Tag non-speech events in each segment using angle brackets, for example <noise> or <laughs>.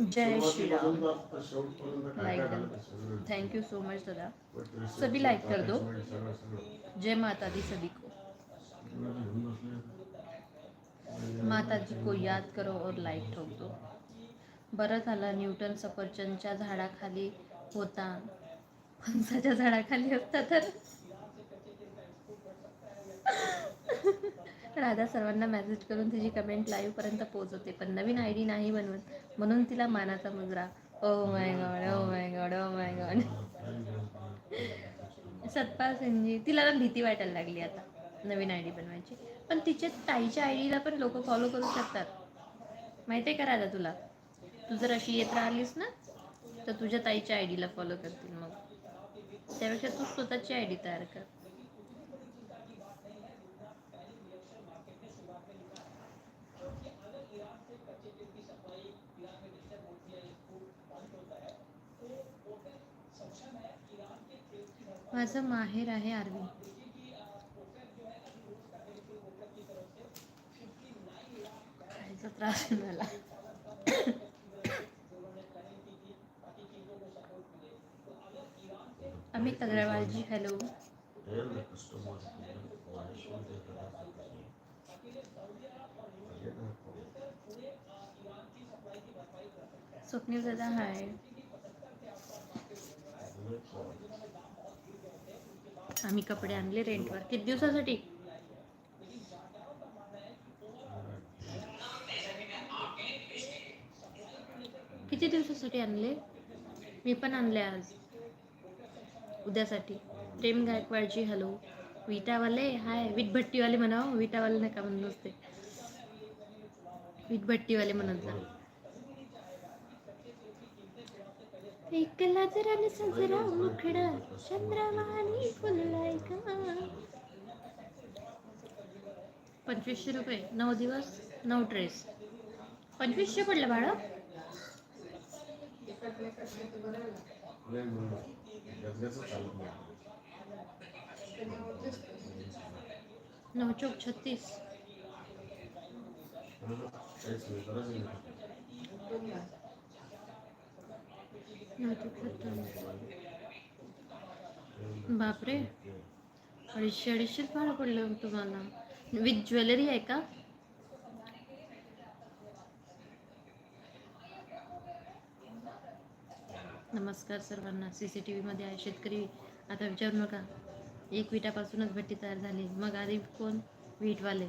Jai Shriram. Thank you so much दादा. सभी like कर दो. जय माता दी सभी को. माता जी को याद करो और लाईक ठोक दो. बरं झालं न्यूटन सफरचंदच्या झाडाखाली होता. फणसाच्या झाडाखाली असता तर. राधा सर्वांना मेसेज करून तिची कमेंट लाईव्हपर्यंत पोहोचवते. पण नवीन आय डी नाही बनवत म्हणून तिला मानाचा मुजरा. ओ my God oh my God oh my God Satpal Singh ji तिला ना भीती वाटायला लागली आता नवीन आय डी बनवायची. पण तिच्या ताईच्या आय डीला पण लोक फॉलो करू शकतात. माहिती आहे का राधा तुला? तू जर अशी येत राहिलीस ना तर तुझ्या ताईच्या आय डीला फॉलो करतील मग. त्यापेक्षा तू स्वतःची आय डी तयार कर. माझं माहेर आहे आरवी. खायचा त्रास आहे मला. अमित अग्रवालजी हॅलो स्वप्नील दादा हाय आम्ही कपडे आणले रेंटवर किती दिवसासाठी? किती दिवसासाठी आणले? मी पण आणले आज. उद्यासाठी. प्रेम गायकवाडजी हॅलो. विटावाले हाय. वीटभट्टीवाले म्हणावं. विटावाले नका म्हणून नसते वीटभट्टीवाले म्हणत जा. एक लाजराने सजरा मुखडा चंद्रवाणी फुललाय का? पंचवीसशे रुपये. नऊ दिवस नऊ ड्रेस. पंचवीसशे पडलं बाळ. नऊ चौक छत्तीस. बापरे. अडीचशे अडीचशेच भाडं पडलं तुम्हाला. विथ ज्वेलरी आहे का? नमस्कार सर्वांना. सी सी टी व्हीमध्ये आहे शेतकरी. आता विचारू नका. एक विटापासूनच भट्टी तयार झाली. मग आधी कोण? वीटवाले.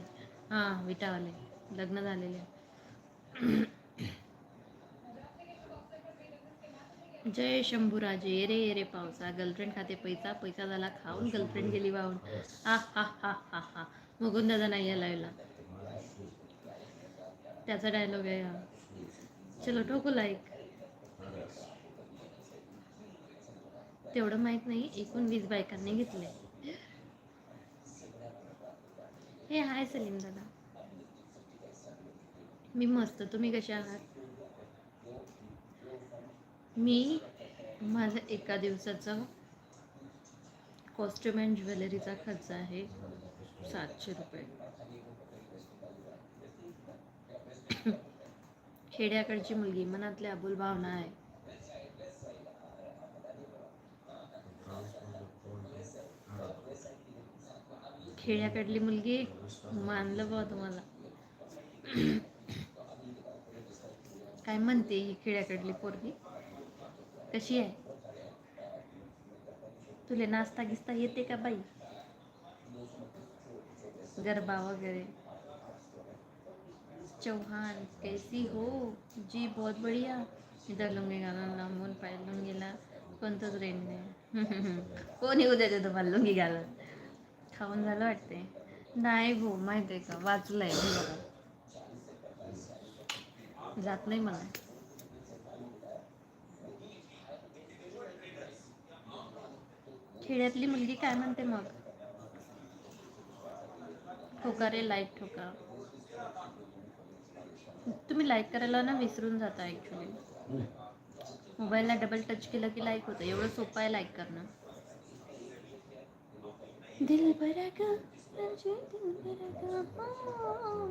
हां विटावाले. लग्न झालेले. जय शंभूराजे रे ये रे पावसा गर्लफ्रेंड खाते पैसा पैसा झाला खाऊन गर्लफ्रेंड गेली वाहून. हा हा हा हा हा मुकुंद दादा नाही या लाईव्हला त्याचा डायलॉग आहे हा. चलो ठोकू लाईक तेवढं माहीत नाही एकूण वीस बायकांनी घेतले हे हाय सलीम दादा. मी मस्त तुम्ही कसे आहात? मी माझा एका दिवसाचा कॉस्ट्युम अँड ज्वेलरीचा खर्च आहे सातशे रुपये. <coughs> खेड्याकडची मुलगी मनातली अबुल भावना आहे. खेड्याकडली मुलगी मानलं बा तुम्हाला. <coughs> काय म्हणते ही खेड्याकडली पोरगी? कशी आहे? तुले नाश्ता गिस्ता येते का बाई? गरबा वगैरे. चौहान कैसी हो? जी बहुत बढ़िया. इधर लुंगी घालून लांबून पाय लुंगीला कोणतंच रेंट <laughs> नाही कोणी येऊ तुम्हाला लुंगी घालत खाऊन झालं वाटते नाही भाऊ माहिती आहे का? वाचलंय आहे बघा. जात नाही मला. खेड्यातली मुलगी काय म्हणते मग? ठोका रे लाईक ठोका. तुम्ही लाईक करायला ना विसरून जाता ॲक्च्युली मोबाईलला डबल टच केलं की लाईक होतं. एवढं सोपं आहे लाईक करणं. दिल भरा गा दिल भरा